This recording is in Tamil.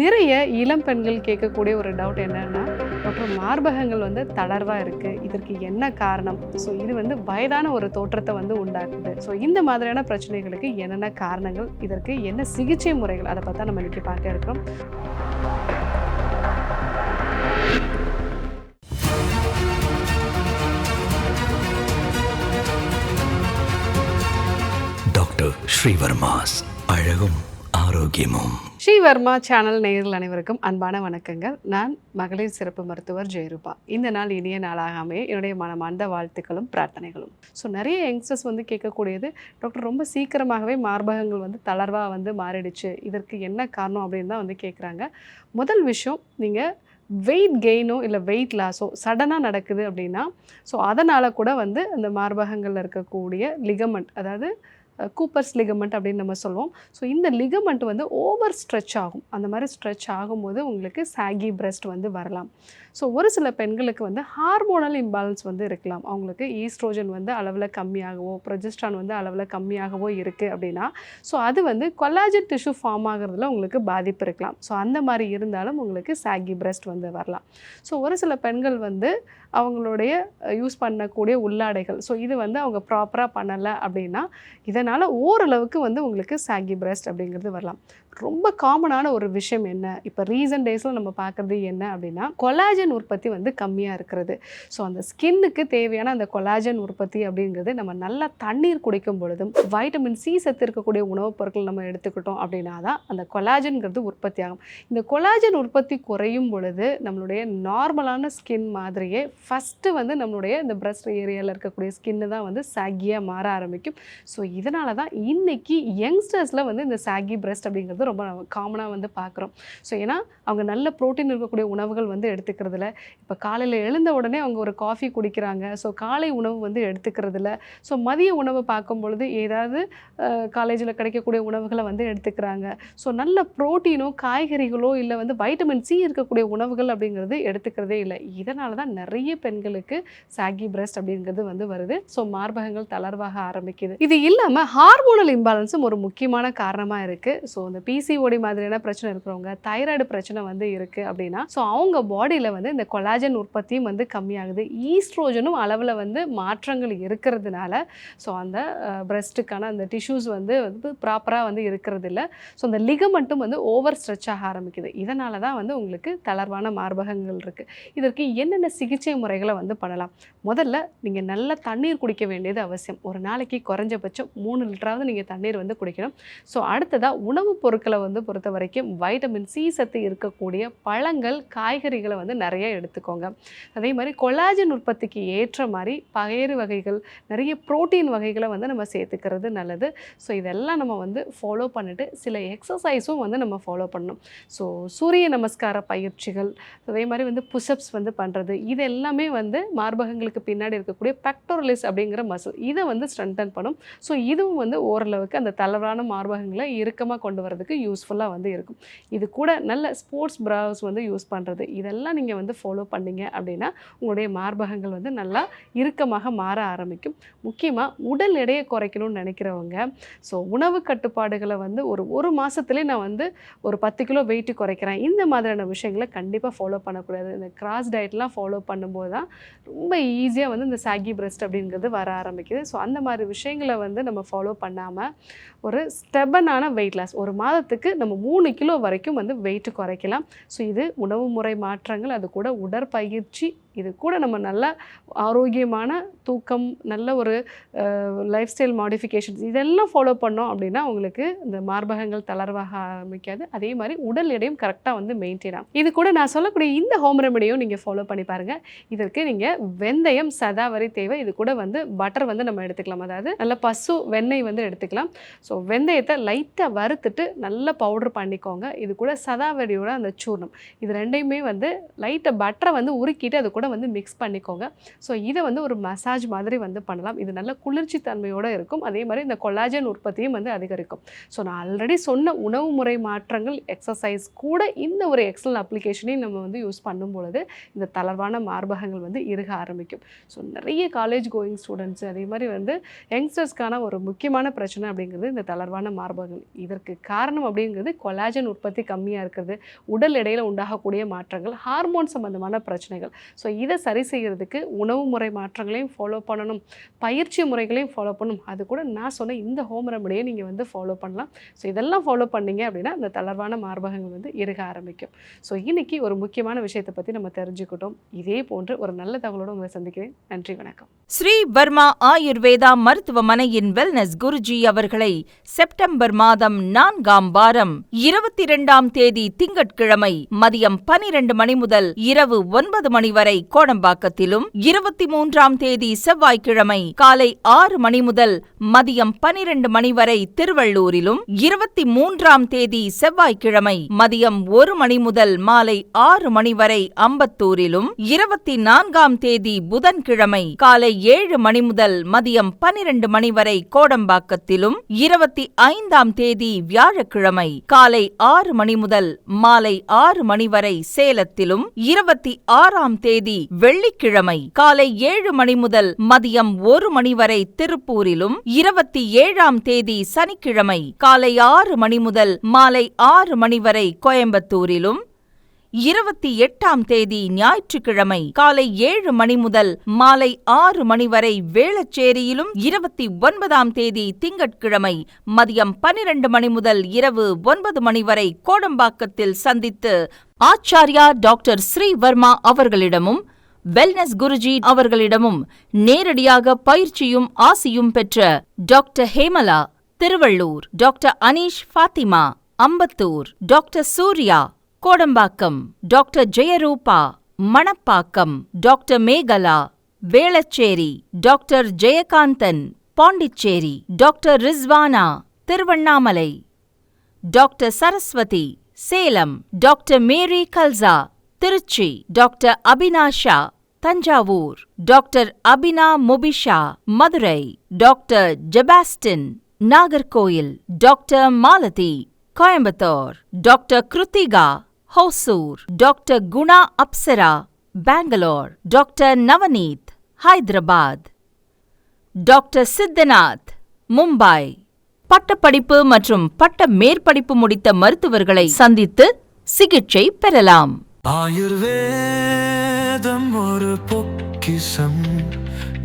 நிறைய இளம் பெண்கள் கேட்கக்கூடிய ஒரு டவுட் என்னென்னா டாக்டர் மார்பகங்கள் வந்து தளர்வாக இருக்குது இதற்கு என்ன காரணம்? ஸோ இது வந்து வயதான ஒரு தோற்றத்தை வந்து உண்டாக்குது. ஸோ இந்த மாதிரியான பிரச்சனைகளுக்கு என்னென்ன காரணங்கள்? இதற்கு என்ன சிகிச்சை முறைகள்? அதை பார்த்தா நம்ம இன்றைக்கி பார்க்க இருக்கிறோம். டாக்டர் ஸ்ரீவர்மாஸ் அழகும் ஆரோக்கியமும். ஸ்ரீவர்மா சேனல் நேயர்கள் அனைவருக்கும் அன்பான வணக்கங்கள். நான் மகளிர் சிறப்பு மருத்துவர் ஜெயரூபா. இந்த நாள் இனிய நாளாகாமே என்னுடைய மனமார்ந்த வாழ்த்துக்களும் பிரார்த்தனைகளும். ஸோ நிறைய யங்ஸ்டர்ஸ் வந்து கேட்கக்கூடியது டாக்டர் ரொம்ப சீக்கிரமாகவே மார்பகங்கள் வந்து தளர்வாக வந்து மாறிடுச்சு. இதற்கு என்ன காரணம் அப்படின்னு தான் வந்து கேட்குறாங்க. முதல் விஷயம் நீங்கள் வெயிட் கெயினோ இல்லை வெயிட் லாஸோ சடனாக நடக்குது அப்படின்னா ஸோ அதனால் கூட வந்து அந்த மார்பகங்களில் இருக்கக்கூடிய லிகமெண்ட் அதாவது கூப்பர்ஸ் லிகமெண்ட் அப்படின்னு நம்ம சொல்லுவோம். ஸோ இந்த லிகமெண்ட் வந்து ஓவர் ஸ்ட்ரெச் ஆகும். அந்த மாதிரி ஸ்ட்ரெச் ஆகும்போது உங்களுக்கு சாகி பிரஸ்ட் வந்து வரலாம். ஸோ ஒரு சில பெண்களுக்கு வந்து ஹார்மோனல் இம்பேலன்ஸ் வந்து இருக்கலாம். அவங்களுக்கு ஈஸ்ட்ரோஜன் வந்து அளவில் கம்மியாகவோ ப்ரொஜெஸ்ட்ரான் வந்து அளவில் கம்மியாகவோ இருக்குது அப்படின்னா ஸோ அது வந்து கொலாஜன் டிஷ்யூ ஃபார்ம் ஆகிறதுல உங்களுக்கு பாதிப்பு இருக்கலாம். ஸோ அந்த மாதிரி இருந்தாலும் உங்களுக்கு சாகி பிரஸ்ட் வந்து வரலாம். ஸோ ஒரு சில பெண்கள் வந்து அவங்களுடைய யூஸ் பண்ணக்கூடிய உள்ளாடைகள். ஸோ இது வந்து அவங்க ப்ராப்பராக பண்ணலை அப்படின்னா அதனால் ஓரளவுக்கு வந்து உங்களுக்கு சாகி பிரஸ்ட் அப்படிங்கிறது வரலாம். ரொம்ப காமனான ஒரு விஷயம் என்ன? இப்போ ரீசன்ட் டேஸில் நம்ம பார்க்குறது என்ன அப்படின்னா கொலாஜன் உற்பத்தி வந்து கம்மியாக இருக்கிறது. ஸோ அந்த ஸ்கின்னுக்கு தேவையான அந்த கொலாஜன் உற்பத்தி அப்படிங்கிறது நம்ம நல்லா தண்ணீர் குடிக்கும் பொழுதும் வைட்டமின் சி சத்து இருக்கக்கூடிய உணவுப் பொருட்கள் நம்ம எடுத்துக்கிட்டோம் அப்படின்னா தான் அந்த கொலாஜன்கிறது உற்பத்தி ஆகும். இந்த கொலாஜன் உற்பத்தி குறையும் பொழுது நம்மளுடைய நார்மலான ஸ்கின் மாதிரியே ஃபஸ்ட்டு வந்து நம்மளுடைய இந்த பிரஸ்ட் ஏரியாவில் இருக்கக்கூடிய ஸ்கின்னு தான் வந்து சாகியாக மாற ஆரம்பிக்கும். ஸோ இதனால தான் இன்னைக்கு யங்ஸ்டர்ஸில் வந்து இந்த சாகி பிரஸ்ட் அப்படிங்கிறது ரொம்ப காமனாக வந்து பார்க்குறோம். ஸோ ஏன்னா அவங்க நல்ல ப்ரோட்டீன் இருக்கக்கூடிய உணவுகள் வந்து எடுத்துக்கிறதுல இப்போ காலையில் எழுந்த உடனே அவங்க ஒரு காஃபி குடிக்கிறாங்க. ஸோ காலை உணவு வந்து எடுத்துக்கிறதுல ஸோ மதிய உணவு பார்க்கும் பொழுது ஏதாவது காலேஜில் கிடைக்கக்கூடிய உணவுகளை வந்து எடுத்துக்கிறாங்க. ஸோ நல்ல ப்ரோட்டீனோ காய்கறிகளோ இல்லை வந்து வைட்டமின் சி இருக்கக்கூடிய உணவுகள் அப்படிங்கிறது எடுத்துக்கிறதே இல்லை. இதனால தான் நிறைய பெண்களுக்கு சாகி பிரஸ்ட் அப்படிங்கிறது வந்து வருது. ஸோ மார்பகங்கள் தளர்வாக ஆரம்பிக்குது. இது இல்லாமல் ஹார்மோனல் இம்பாலன்ஸும் ஒரு முக்கியமான காரணமாக இருக்குது ஸோ அந்த பிசிஓடி மாதிரியான பிரச்சனை இருக்கிறவங்க தைராய்டு பிரச்சனை வந்து இருக்குது அப்படின்னா ஸோ அவங்க பாடியில் வந்து இந்த கொலாஜன் உற்பத்தியும் வந்து கம்மியாகுது. ஈஸ்ட்ரோஜனும் அளவில் வந்து மாற்றங்கள் இருக்கிறதுனால ஸோ அந்த பிரஸ்ட்டுக்கான அந்த டிஷ்யூஸ் வந்து வந்து ப்ராப்பராக வந்து இருக்கிறது இல்லை ஸோ அந்த லிகமெண்ட்டும் வந்து ஓவர் ஸ்ட்ரெச் ஆக ஆரம்பிக்குது. இதனால தான் வந்து உங்களுக்கு தளர்வான மார்பகங்கள் இருக்குது இதற்கு என்னென்ன சிகிச்சை முறைகளை வந்து பண்ணலாம்? முதல்ல நீங்கள் நல்ல தண்ணீர் குடிக்க வேண்டியது அவசியம். ஒரு நாளைக்கு குறைஞ்சபட்சம் மூணு லிட்டராவது நீங்கள் தண்ணீர் வந்து குடிக்கணும். ஸோ அடுத்ததாக உணவுப் பொருள் வந்து பொறுத்த வரைக்கும் வைட்டமின் சி சத்து இருக்கக்கூடிய பழங்கள் காய்கறிகளை வந்து நிறைய எடுத்துக்கோங்க. அதே மாதிரி கொலாஜன் உற்பத்திக்கு ஏற்ற மாதிரி பயிறு வகைகள் நிறைய புரோட்டீன் வகைகளை வந்து நம்ம சேர்த்துக்கிறது நல்லது. ஸோ இதெல்லாம் நம்ம வந்து ஃபாலோ பண்ணிவிட்டு சில எக்ஸசைஸும் வந்து நம்ம ஃபாலோ பண்ணணும். ஸோ சூரிய நமஸ்கார பயிற்சிகள் அதே மாதிரி வந்து புஷ்அப்ஸ் வந்து பண்ணுறது இது எல்லாமே வந்து மார்பகங்களுக்கு பின்னாடி இருக்கக்கூடிய பெக்டோரலிஸ் அப்படிங்கிற மசில் இதை வந்து ஸ்ட்ரென்தன் பண்ணும். ஸோ இதுவும் வந்து ஓரளவுக்கு அந்த தளர்வான மார்பகங்களை இறுக்கமாக கொண்டு வரதுக்கு யூஸ்ஃபுல்லாக வந்து இருக்கும். இது கூட நல்ல ஸ்போர்ட்ஸ் ப்ராஸ் வந்து யூஸ் பண்ணுறது இதெல்லாம் நீங்கள் வந்து ஃபாலோ பண்ணீங்க அப்படின்னா உங்களுடைய மார்பகங்கள் வந்து நல்லா இறுக்கமாக மாற ஆரம்பிக்கும். முக்கியமாக உடல் எடையை குறைக்கணும்னு நினைக்கிறவங்க ஸோ உணவு கட்டுப்பாடுகளை வந்து ஒரு ஒரு மாதத்துலேயே நான் வந்து ஒரு பத்து கிலோ வெயிட் குறைக்கிறேன். இந்த மாதிரியான விஷயங்களை கண்டிப்பாக ஃபாலோ பண்ணக்கூடாது. இந்த கிராஸ் டயட்லாம் ஃபாலோ பண்ணும்போது தான் ரொம்ப ஈஸியாக வந்து இந்த சாகி பிரஸ்ட் அப்படிங்கிறது வர ஆரம்பிக்குது. ஸோ அந்த மாதிரி விஷயங்களை வந்து நம்ம ஃபாலோ பண்ணாமல் ஒரு ஸ்டெபனான வெயிட் லாஸ் ஒரு மாதம் மாதத்துக்கு நம்ம மூணு கிலோ வரைக்கும் வந்து வெயிட் குறைக்கலாம். ஸோ இது உணவு முறை மாற்றங்கள் அது கூட உடற்பயிற்சி இது கூட நம்ம நல்ல ஆரோக்கியமான தூக்கம் நல்ல ஒரு லைஃப் ஸ்டைல் மாடிஃபிகேஷன்ஸ் இதெல்லாம் ஃபாலோ பண்ணோம் அப்படின்னா உங்களுக்கு இந்த மார்பகங்கள் தளர்வாக ஆரம்பிக்காது. அதே மாதிரி உடல் எடையும் கரெக்டாக வந்து மெயின்டைன் ஆகும். இது கூட நான் சொல்லக்கூடிய இந்த ஹோம் ரெமடியும் நீங்கள் ஃபாலோ பண்ணி பாருங்கள் இதற்கு நீங்கள் வெந்தயம் சதாவரி தேவை. இது கூட வந்து பட்டர் வந்து நம்ம எடுத்துக்கலாம். அதாவது நல்ல பசு வெண்ணெய் வந்து எடுத்துக்கலாம். ஸோ வெந்தயத்தை லைட்டாக வறுத்துட்டு நல்லா பவுடர் பண்ணிக்கோங்க. இது கூட சதாவரியோட அந்த சூர்ணம். இது ரெண்டையுமே வந்து லைட்டாக பட்டரை வந்து உருக்கிட்டு அது கூட வந்து மிக்ஸ் பண்ணிக்கோங்க. ஸோ இதை வந்து ஒரு மசாஜ் மாதிரி வந்து பண்ணலாம். இது நல்ல குளிர்ச்சி தன்மையோடு இருக்கும். அதே மாதிரி இந்த கொலாஜன் உற்பத்தியும் வந்து அதிகரிக்கும். ஸோ நான் ஆல்ரெடி சொன்ன உணவு முறை மாற்றங்கள் எக்ஸசைஸ் கூட இந்த ஒரு எக்ஸல் அப்ளிகேஷனையும் நம்ம வந்து யூஸ் பண்ணும் பொழுது இந்த தளர்வான மார்பகங்கள் வந்து இருக ஆரம்பிக்கும். ஸோ நிறைய காலேஜ் கோயிங் ஸ்டூடெண்ட்ஸ் அதே மாதிரி வந்து யங்ஸ்டர்ஸ்க்கான ஒரு முக்கியமான பிரச்சனை அப்படிங்கிறது இந்த தளர்வான மார்பகங்கள். இதற்கு காரணம் அப்படிங்கிறது கொலாஜன் உற்பத்தி கம்மியாக இருக்கிறது. உடல் எடையில் உண்டாகக்கூடிய மாற்றங்கள் ஹார்மோன் சம்பந்தமான பிரச்சனைகள். ஸோ இதை சரி செய்கிறதுக்கு உணவு முறை மாற்றங்களையும் ஃபாலோ பண்ணணும். பயிற்சி முறைகளையும் ஃபாலோ பண்ணணும். அது கூட நான் சொன்ன இந்த ஹோம் ரெமடியை நீங்கள் வந்து ஃபாலோ பண்ணலாம். ஸோ இதெல்லாம் ஃபாலோ பண்ணீங்க அப்படின்னா அந்த தளர்வான மார்பகங்கள் வந்து இருக ஆரம்பிக்கும். ஸோ இன்னைக்கு ஒரு முக்கியமான விஷயத்தை பற்றி நம்ம தெரிஞ்சுக்கிட்டோம். இதே போன்று ஒரு நல்ல தகவலோடு உங்களை சந்திக்கிறேன். நன்றி வணக்கம். ஸ்ரீ வர்மா ஆயுர்வேதா மருத்துவமனையின் வெல்னஸ் குருஜி அவர்களை செப்டம்பர் மாதம் நான்காம் வாரம் இருபத்தி இரண்டாம் தேதி திங்கட்கிழமை மதியம் பனிரெண்டு மணி முதல் இரவு ஒன்பது மணி வரை கோடம்பாக்கத்திலும் இருபத்தி மூன்றாம் தேதி செவ்வாய்க்கிழமை காலை ஆறு மணி முதல் மதியம் பனிரெண்டு மணி வரை திருவள்ளூரிலும் இருபத்தி மூன்றாம் தேதி செவ்வாய்க்கிழமை மதியம் ஒரு மணி முதல் மாலை ஆறு மணி வரை அம்பத்தூரிலும் இருபத்தி நான்காம் தேதி புதன்கிழமை காலை ஏழு மணி முதல் மதியம் பனிரெண்டு மணி வரை கோடம்பாக்கத்திலும் இருபத்தி ஐந்தாம் தேதி வியாழக்கிழமை காலை ஆறு மணி முதல் மாலை ஆறு மணி வரை சேலத்திலும் இருபத்தி ஆறாம் தேதி வெள்ளிக்கிழமை காலை ஏழு மணி முதல் மதியம் ஒரு மணி வரை திருப்பூரிலும் இருபத்தி ஏழாம் தேதி சனிக்கிழமை காலை ஆறு மணி முதல் மாலை ஆறு மணி வரை கோயம்புத்தூரிலும் இருபத்தி எட்டாம் தேதி ஞாயிற்றுக்கிழமை காலை ஏழு மணி முதல் மாலை ஆறு மணி வரை வேளச்சேரியிலும் இருபத்தி ஒன்பதாம் தேதி திங்கட்கிழமை மதியம் பனிரெண்டு மணி முதல் இரவு ஒன்பது மணி வரை கோடம்பாக்கத்தில் சந்தித்து ஆச்சாரியா டாக்டர் ஸ்ரீவர்மா அவர்களிடமும் வெல்னஸ் குருஜி அவர்களிடமும் நேரடியாக பயிற்சியும் ஆசியும் பெற்ற doctor Hemala Tiruvallur. Doctor Aneesh Fathima Ambattur. Doctor Surya Kodambakkam doctor Jayarupa Manapakkam doctor Megala Velachery doctor Jayakanthan Pondicherry doctor Rizwana Tiruvannamalai doctor Saraswathi Salem doctor Mary Kalsa Trichy doctor Abinasha Thanjavur doctor Abina Mubisha Madurai doctor Jebastin Nagercoil doctor Malathi Coimbatore doctor Kiruthika Hosur doctor Guna Apsara Bangalore doctor Navneeth Hyderabad. Doctor Siddhanath Mumbai. பட்டப்படிப்பு மற்றும் பட்ட மேற்படிப்பு முடித்த மருத்துவர்களை சந்தித்து சிகிச்சை பெறலாம். ஆயுர்வேதம் ஒரு பொக்கிசம்